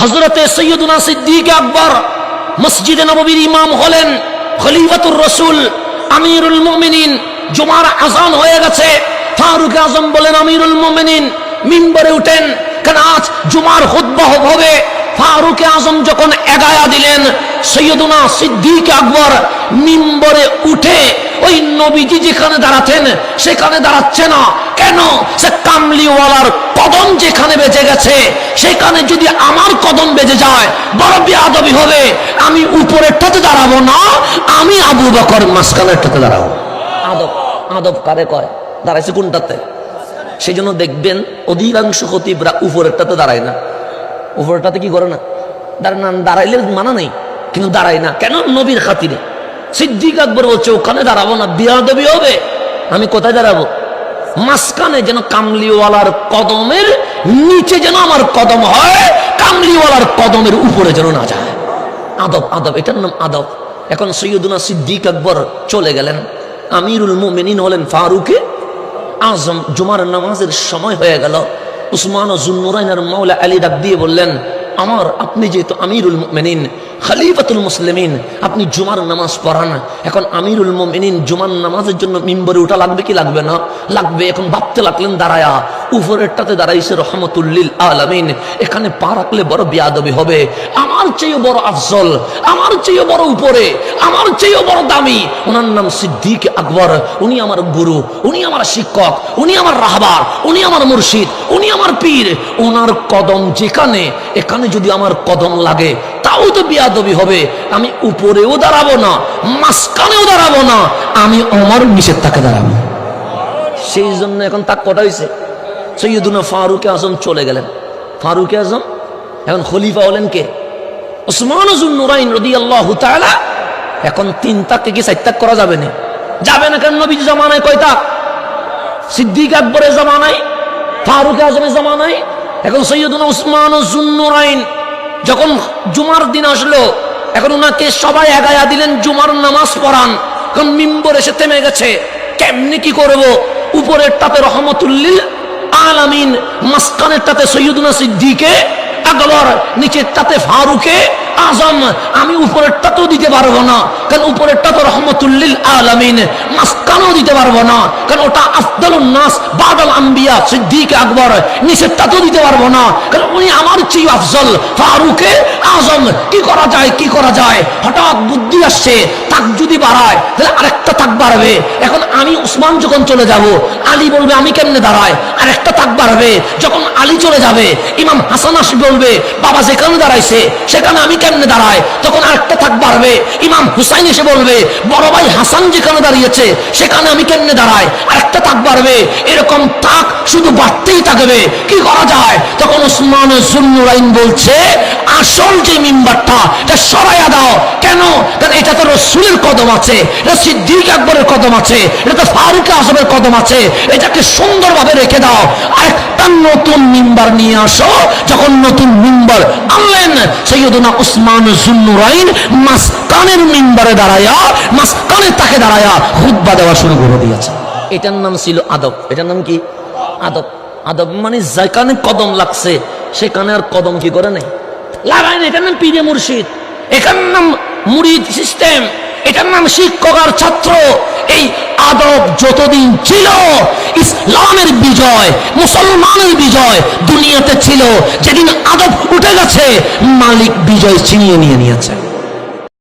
হজরতে সৈয়দুনা সিদ্দিক আকবর মসজিদে নববীর ইমাম হলেন, খলিফাতুর রসুল আমিরুল মুমিনিন। জুমার আজান হয়ে গেছে। ফারুক আজম বলেন, আমিরুল মুমিনিন, মিম্বরে উঠেন, কেন আজ জুমার হুদ্বাহ হবে? ফারুক আজম যখন এগায়া দিলেন, সৈয়দুনা সিদ্দিক আকবর মিম্বরে উঠে ওই নবীজি যেখানে দাঁড়াতেন, সেখানে দাঁড়াচ্ছে না। কেন? সে কামলিওয়ালার কদম যেখানে বেজে গেছে, সেখানে যদি আমার কদম বেজে যায় বড় বেয়াদবি হবে, আমি উপরেরটাতে দাঁড়াবো না, আমি আবু বকর মাঝখানেরটাতে দাঁড়াবো। আদব আদব কারে কয়? দাঁড়াইছে কোনটাতে? সেই জন্য দেখবেন অধিকাংশ খতিবরা উপরেরটাতে দাঁড়ায় না। উপরেরটাতে কি করে না? দাঁড়ায় না, দাঁড়াইলে মানা নেই, কিন্তু দাঁড়ায় না। কেন? নবীর খাতিরে। সিদ্দিক আকবর বলছে, ওখানে দাঁড়াবো না, বিয়াদবি হবে। আমি কোথায় দাঁড়াবো? মাঝখানে যেন কামলিওয়ালার কদমের নিচে যেন আমার কদম হয়, কামলিওয়ালার কদমের উপরে যেন না যায়। আদব আদব, এটার নাম আদব। এখন সৈয়দুনা সিদ্দিক আকবর চলে গেলেন। আমিরুল মুমিনিন হলেন ফারুকে। আজম জুমার নামাজের সময় হয়ে গেল। উসমান ও জুন্নুরাইনার মাওলা আলী ডাক দিয়ে বললেন আমার, আপনি যেহেতু আমিরুল মুমিনিন, খলিফাতুল মুসলিমিন, আপনি জুমার নামাজ পড়ান। এখন আমিরুল মুমিনিন জুমার নামাজের জন্য মিম্বরে উঠা লাগবে কি লাগবে না? লাগবে, এখন ভাবতে লাগলেন, দাঁড়ায়া। উপরেরটাতে দাঁড়াইছে রহমতুল্লিল আলামিন। এখানে পা রাখলে বড় বিয়াদবি হবে। আমার চেয়ে বড় আফজল, আমার চেয়েও বড় উপরে, আমার চেয়েও বড় দামি। ওনার নাম সিদ্দিক আকবর। উনি আমার গুরু, উনি আমার শিক্ষক, উনি আমার রাহবার, উনি আমার মুর্শিদ। উনি আমার পীর। ওনার কদম যেখানে, এখানে যদি আমার কদম লাগে, তাও তো বিয়াদবি হবে। আমি উপরেও দাঁড়াবো না, মাঝখানেও দাঁড়াবো না। আমি আমার নিষেধ তাকে দাঁড়াবো। সেই জন্য এখন তাক কটা হয়েছে সৈয়দুনা ফারুক আজম চলে গেলেন। ফারুক আজম, এখন খলিফা হলেন কে? ওসমান নুরাইন রদি আল্লাহ এখন তিন তাককে কি চার তাক করা যাবে না? যাবে না কেন নবী জামানায় কয় তাক সিদ্দিক আকবরের জামানায়। ফারুক আজমের জামানায় এখন সৈয়দুনা উসমান নুরাইন যখন জুমার দিন আসলো, এখন ওনাকে সবাই এগায়া দিলেন জুমার নামাজ পড়ান। এখন মিম্বর এসে থেমে গেছে। কেমনি কি করব? উপরের টাতে রহমতুল্লিল আলামিন, মাঝখানের টাতে সৈয়দুনা সিদ্দিকে আকবর নিচের টাতে ফারুকে, আজম, আমি উপরেরটা তো দিতে পারব না। কারণ উপরেরটা তো রহমতুল্লিল আলামিন, মাঝখানেও দিতে পারব না। কারণ ওটা আফদলুন নাস, বাদল আম্বিয়া, সিদ্দিক আকবর নিচেরটা তো দিতে পারব না। কারণ উনি আমার চেয়ে আফজল, ফারুকে আজম। কি করা যায়, কি করা যায়? হঠাৎ বুদ্ধি আসছে, তাক যদি বাড়ায়, তাহলে আরেকটা তাক বাড়বে। এখন আমি উসমান যখন চলে যাব, আলী বলবে, আমি কেমনে দাঁড়ায় আরেকটা তাক বাড়বে। যখন আলী চলে যাবে, ইমাম হাসান আসবে বলবে, বাবা যেখানে দাঁড়াইছে, সেখানে আমি কেমনে দাঁড়ায় তখন আরেকটা থাক বাড়বে ইমাম হুসাইন এসে বলবে, বড় ভাই হাসান যেখানে দাঁড়িয়েছে, সেখানে আমি কেমনে দাঁড়ায় আরেকটা তাক বাড়বে। এরকম তাক শুধু বাড়তেই থাকবে। কি করা যায়? তখন ওসমান সুন্নুরাইন বলছে, আসল যে মিম্বারটা, এটা সরাইয়া দাও। কেন? কারণ এটা তো রসুলের কদম আছে, এটা সিদ্দিক আকবরের কদম আছে, এটা তো ফারুক আজমের কদম আছে। এটাকে সুন্দরভাবে রেখে দাও। আরেকটা নতুন মিম্বার নিয়ে আসো। যখন নতুন মিম্বার আনলেন, সৈয়দনা উসমান জুন্নুরাইন মাসকানের মিম্বারে দাঁড়ায়া মাসকানের তাকে দাঁড়ায়া হুদ্বা দেওয়া শুরু করে দিয়েছে। এটার নাম ছিল আদব। এটার নাম কি? আদব। আদব মানে যেখানে কদম লাগছে, সেখানে আর কদম কি করে নেই? লাগায় না এটার নাম পীরে মুর্শিদ। এখান নাম মুরিদ সিস্টেম এটার নাম শিক্ষক আর ছাত্র। এই আদব যতদিন ছিল, ইসলামের বিজয়, মুসলমানের বিজয় দুনিয়াতে ছিল। যেদিন আদব উঠে গেছে, মালিক বিজয় ছিনিয়ে নিয়ে নিয়েছে।